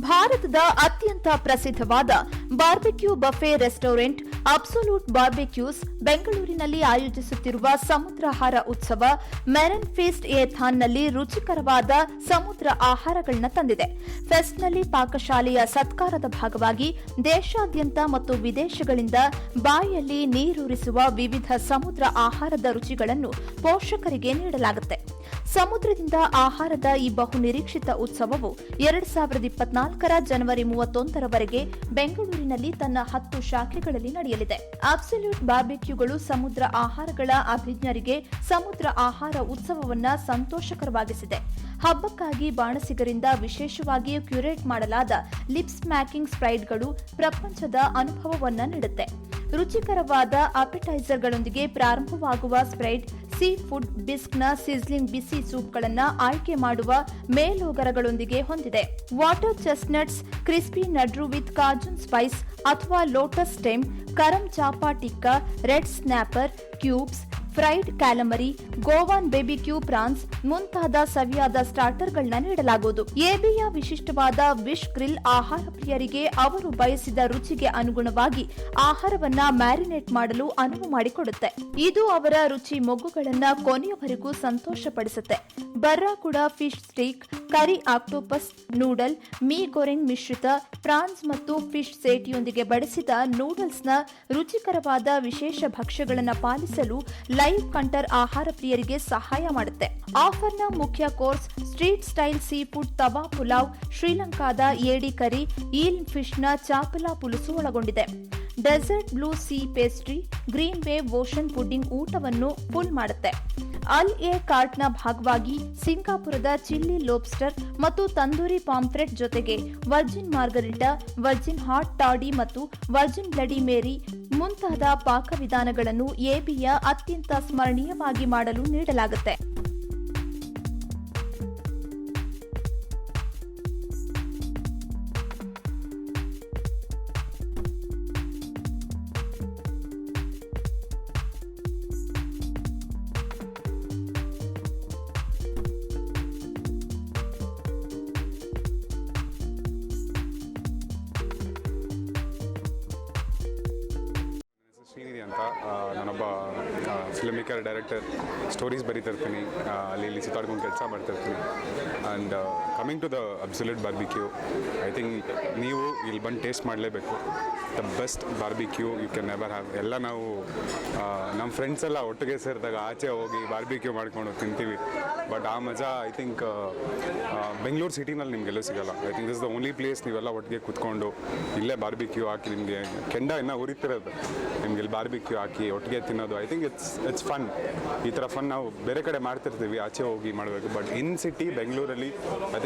ಭಾರತದ ಅತ್ಯಂತ ಪ್ರಸಿದ್ಧವಾದ barbecue buffet restaurant, absolute barbecues, ಬೆಂಗಳೂರಿನಲ್ಲಿ ಆಯೋಜಿಸುತ್ತಿರುವ ಸಮುದ್ರಾಹಾರ ಉತ್ಸವ ಮೆರನ್ ಫೀಸ್ಟ್ ಎ ಥಾನ್ನಲ್ಲಿ ರುಚಿಕರವಾದ ಸಮುದ್ರ ಆಹಾರಗಳನ್ನು ತಂದಿದೆ. ಫೆಸ್ಟ್ನಲ್ಲಿ ಪಾಕಶಾಲೆಯ ಸತ್ಕಾರದ ಭಾಗವಾಗಿ ದೇಶಾದ್ಯಂತ ಮತ್ತು ವಿದೇಶಗಳಿಂದ ಬಾಯಲ್ಲಿ ನೀರೂರಿಸುವ ವಿವಿಧ ಸಮುದ್ರ ಆಹಾರದ ರುಚಿಗಳನ್ನು ಪೋಷಕರಿಗೆ ನೀಡಲಾಗುತ್ತೆ. ಸಮುದ್ರದಿಂದ ಆಹಾರದ ಈ ಬಹು ನಿರೀಕ್ಷಿತ ಉತ್ಸವವು ಎರಡ್ ಸಾವಿರದ ಇಪ್ಪತ್ನಾಲ್ಕರ ಜನವರಿ ಮೂವತ್ತೊಂದರವರೆಗೆ ಬೆಂಗಳೂರಿನಲ್ಲಿ ತನ್ನ ಹತ್ತು ಶಾಖೆಗಳಲ್ಲಿ ನಡೆಯಲಿದೆ. ಅಬ್ಸಲ್ಯೂಟ್ ಬಾರ್ಬೆಕ್ಯೂಗಳು ಸಮುದ್ರ ಆಹಾರಗಳ ಅಭಿಜ್ಞರಿಗೆ ಸಮುದ್ರ ಆಹಾರ ಉತ್ಸವವನ್ನ ಸಂತೋಷಕರವಾಗಿಸಿದೆ. ಹಬ್ಬಕ್ಕಾಗಿ ಬಾಣಸಿಗರಿಂದ ವಿಶೇಷವಾಗಿ ಕ್ಯೂರೇಟ್ ಮಾಡಲಾದ ಲಿಪ್ಸ್ ಸ್ಮ್ಯಾಕಿಂಗ್ ಸ್ಪ್ರೈಡ್ಗಳು ಪ್ರಪಂಚದ ಅನುಭವವನ್ನ ನೀಡುತ್ತೆ. ರುಚಿಕರವಾದ ಅಪೆಟೈಸರ್ಗಳೊಂದಿಗೆ ಪ್ರಾರಂಭವಾಗುವ ಸ್ಪ್ರೈಟ್ ಸೀ ಫುಡ್ ಬಿಸ್ಕ್ನ ಸಿಸ್ಲಿಂಗ್ ಬಿಸಿ ಸೂಪ್ಗಳನ್ನು ಆಯ್ಕೆ ಮಾಡುವ ಮೇಲೋಗರಗಳೊಂದಿಗೆ ಹೊಂದಿದೆ. Water chestnuts, crispy nadru with cajun spice ಅಥವಾ lotus stem, karam chapa tikka, red snapper, cubes fried calamari, Goan barbecue prawns ಮುಂತಾದ ಸವಿಯಾದ ಸ್ಟಾರ್ಟರ್ಗಳನ್ನ ನೀಡಲಾಗುವುದು. ಎಬಿಯ ವಿಶಿಷ್ಟವಾದ ವಿಶ್ ಗ್ರಿಲ್ ಆಹಾರ ಪ್ರಿಯರಿಗೆ ಅವರು ಬಯಸಿದ ರುಚಿಗೆ ಅನುಗುಣವಾಗಿ ಆಹಾರವನ್ನ ಮ್ಯಾರಿನೇಟ್ ಮಾಡಲು ಅನುವು ಮಾಡಿಕೊಡುತ್ತೆ. ಇದು ಅವರ ರುಚಿ ಮೊಗ್ಗುಗಳನ್ನ ಕೊನೆಯವರೆಗೂ ಸಂತೋಷಪಡಿಸುತ್ತೆ. ಬರ್ರಾ ಕೂಡ fish steak curry octopus noodle, mee goreng ಮಿಶ್ರಿತ, ಪ್ರಾನ್ಸ್ ಮತ್ತು ಫಿಶ್ ಸೇಟಿಯೊಂದಿಗೆ ಬಡಿಸಿದ ನೂಡಲ್ಸ್ನ ರುಚಿಕರವಾದ ವಿಶೇಷ ಭಕ್ಷ್ಯಗಳನ್ನು ಪಾಲಿಸಲು ಲೈವ್ ಕಂಟರ್ ಆಹಾರ ಪ್ರಿಯರಿಗೆ ಸಹಾಯ ಮಾಡುತ್ತೆ. ಆಫರ್ನ ಮುಖ್ಯ course street style seafood tawa pulao, ಶ್ರೀಲಂಕಾದ ಏಡಿ ಕರಿ, ಈಲ್ ಫಿಶ್ನ ಚಾಪಲಾ ಪುಲುಸು ಒಳಗೊಂಡಿದೆ. Dessert blue sea pastry, green wave ocean pudding ಊಟವನ್ನು ಫುಲ್ ಮಾಡುತ್ತೆ. ಅಲ್ ಎ ಕಾರ್ಟ್ನ ಭಾಗವಾಗಿ ಸಿಂಗಾಪುರದ ಚಿಲ್ಲಿ ಲೋಬ್ಸ್ಟರ್ ಮತ್ತು ತಂದೂರಿ ಪಾಂಫ್ರೆಟ್ ಜೊತೆಗೆ virgin margarita, virgin hot toddy ಮತ್ತು ವರ್ಜಿನ್ ಬ್ಲಡಿ ಮೇರಿ ಮುಂತಾದ ಪಾಕವಿಧಾನಗಳನ್ನು ಎಬಿಯ ಅತ್ಯಂತ ಸ್ಮರಣೀಯವಾಗಿ ಮಾಡಲು ನೀಡಲಾಗುತ್ತೆ. ನಾನೊಬ್ಬ ಫಿಲ್ಮ್ ಮೇಕರ್ ಡೈರೆಕ್ಟರ್ ಸ್ಟೋರೀಸ್ ಬರೀತಿರ್ತೀನಿ ಅಲ್ಲಿ ಇಲ್ಲಿ ಸುತ್ತಾಡ್ಕೊಂಡು ಕೆಲಸ ಮಾಡ್ತಿರ್ತೀನಿ and coming to the Absolute Barbecue I think ನೀವು ಇಲ್ಲಿ ಬಂದು ಟೇಸ್ಟ್ ಮಾಡಲೇಬೇಕು. The best barbecue you can never have ಎಲ್ಲ ನಾವು ನಮ್ಮ ಫ್ರೆಂಡ್ಸ್ ಎಲ್ಲ ಒಟ್ಟಿಗೆ ಸೇರಿದಾಗ ಆಚೆ ಹೋಗಿ ಬಾರ್ಬಿಕ್ಯೂ ಮಾಡ್ಕೊಂಡು ತಿಂತೀವಿ. ಬಟ್ ಆ ಮಜಾ ಐ ಥಿಂಕ್ ಬೆಂಗಳೂರು ಸಿಟಿನಲ್ಲಿ ನಿಮಗೆಲ್ಲೂ ಸಿಗಲ್ಲ. I think this the only place ನೀವೆಲ್ಲ ಒಟ್ಟಿಗೆ ಕುತ್ಕೊಂಡು ಇಲ್ಲೇ ಬಾರ್ಬಿಕ್ಯೂ ಹಾಕಿ ನಿಮಗೆ ಕೆಂಡ ಇನ್ನೂ ಉರಿತಿರೋದು ನಿಮ್ಗೆ ಇಲ್ಲಿ ಬಾರ್ಬಿಕ್ಯೂ ಹಾಕಿ ಒಟ್ಟಿಗೆ ತಿನ್ನೋದು. I think it's it's fun ಈ ಥರ ಫನ್ ನಾವು ಬೇರೆ ಕಡೆ ಮಾಡ್ತಿರ್ತೀವಿ, ಆಚೆ ಹೋಗಿ ಮಾಡಬೇಕು. ಬಟ್ ಇನ್ ಸಿಟಿ ಬೆಂಗಳೂರಲ್ಲಿ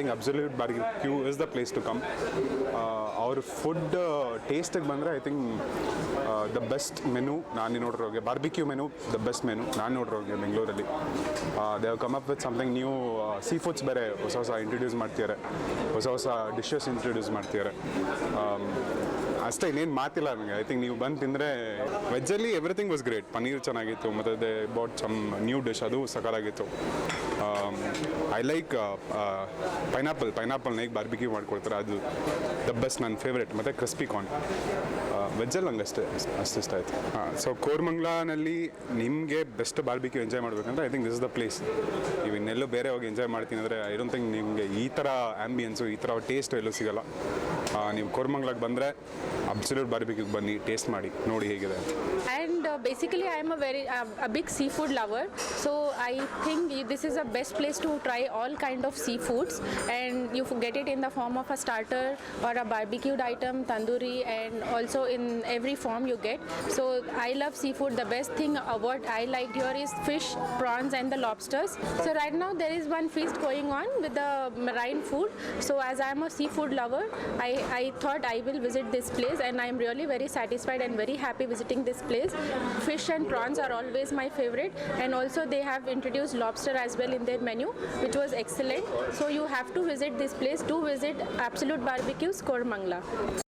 think Absolute Barbecue is the place to come ಅವ್ರ ಫುಡ್ ಟೇಸ್ಟಿಗೆ ಬಂದರೆ I think the best menu ನಾನು ನೋಡಿರೋಗೆ barbecue menu the best menu ನಾನು ನೋಡಿರೋಗೆ ಬೆಂಗಳೂರಲ್ಲಿ. They come up with something new sea foods ಬೇರೆ ಹೊಸ ಹೊಸ ಇಂಟ್ರೊಡ್ಯೂಸ್ ಮಾಡ್ತಿದ್ದಾರೆ ಹೊಸ ಹೊಸ ಡಿಶಸ್ ಇಂಟ್ರೊಡ್ಯೂಸ್ ಮಾಡ್ತಿದ್ದಾರೆ ಅಷ್ಟೇ, ಇನ್ನೇನು ಮಾತಿಲ್ಲ ನನಗೆ. ಐ ಥಿಂಕ್ ನೀವು ಬಂದು ತಿಂದರೆ ವೆಜ್ಜಲ್ಲಿ ಎವ್ರಿಥಿಂಗ್ ವಾಸ್ ಗ್ರೇಟ್ ಪನ್ನೀರ್ ಚೆನ್ನಾಗಿತ್ತು, ಮತ್ತು they bought some new dish ಅದು ಸಕಾಲಾಗಿತ್ತು ಐ ಲೈಕ್ ಪೈನಾಪಲ್ ಪೈನಾಪಲ್ ಹೇಗೆ ಬಾರ್ಬಿಕ್ಯೂ ಮಾಡ್ಕೊಡ್ತಾರೆ ಅದು ದ ಬೆಸ್ಟ್ ನನ್ನ ಫೇವ್ರೆಟ್ ಮತ್ತು ಕ್ರಿಸ್ಪಿ ಕಾರ್ನ್ ವೆಜ್ಜಲ್ಲಿ ನಂಗೆ ಅಷ್ಟೇ, ಅಷ್ಟು ಇಷ್ಟ ಆಯಿತು. ಹಾಂ ಸೊ ಕೋರ್ಮಂಗ್ಲಾನಲ್ಲಿ ನಿಮಗೆ ಬೆಸ್ಟ್ ಬಾರ್ಬಿಕ್ಯೂ ಎಂಜಾಯ್ ಮಾಡಬೇಕಂದ್ರೆ I think this is the place ನೀವು ಇನ್ನೆಲ್ಲೂ ಬೇರೆ ಹೋಗಿ ಎಂಜಾಯ್ ಮಾಡ್ತೀನಿ ಅಂದರೆ ಐ ಡೋಂಟ್ ಥಿಂಕ್ ನಿಮಗೆ ಈ ಥರ ಆ್ಯಂಬಿಯನ್ಸು ಈ ಥರ ಟೇಸ್ಟು ಎಲ್ಲೂ ಸಿಗಲ್ಲ. ನೀವು ಕೋರ್ಮಂಗ್ಲಕ್ಕೆ ಬಂದರೆ ಅಬ್ಸಲ್ಯೂಟ್ ಬಾರ್ಬಿಕ್ಯೂಗೆ ಬನ್ನಿ ಟೇಸ್ಟ್ ಮಾಡಿ ನೋಡಿ ಹೇಗಿದೆ ಅಂತ. Uh, basically i am a very uh, a big seafood lover. So i think this is the best place to try all kind of seafoods. And you get it in the form of a starter or a barbecued item tandoori and also in every form you get. So i love seafood. The best thing uh, what i like here is fish prawns and the lobsters. So right now there is one feast going on with the marine food. So as i am a seafood lover i i thought i will visit this place and i am really very satisfied and very happy visiting this place fish and prawns are always my favorite. And also they have introduced lobster as well in their menu which was excellent. So you have to visit this place. To visit absolute barbecues kormangla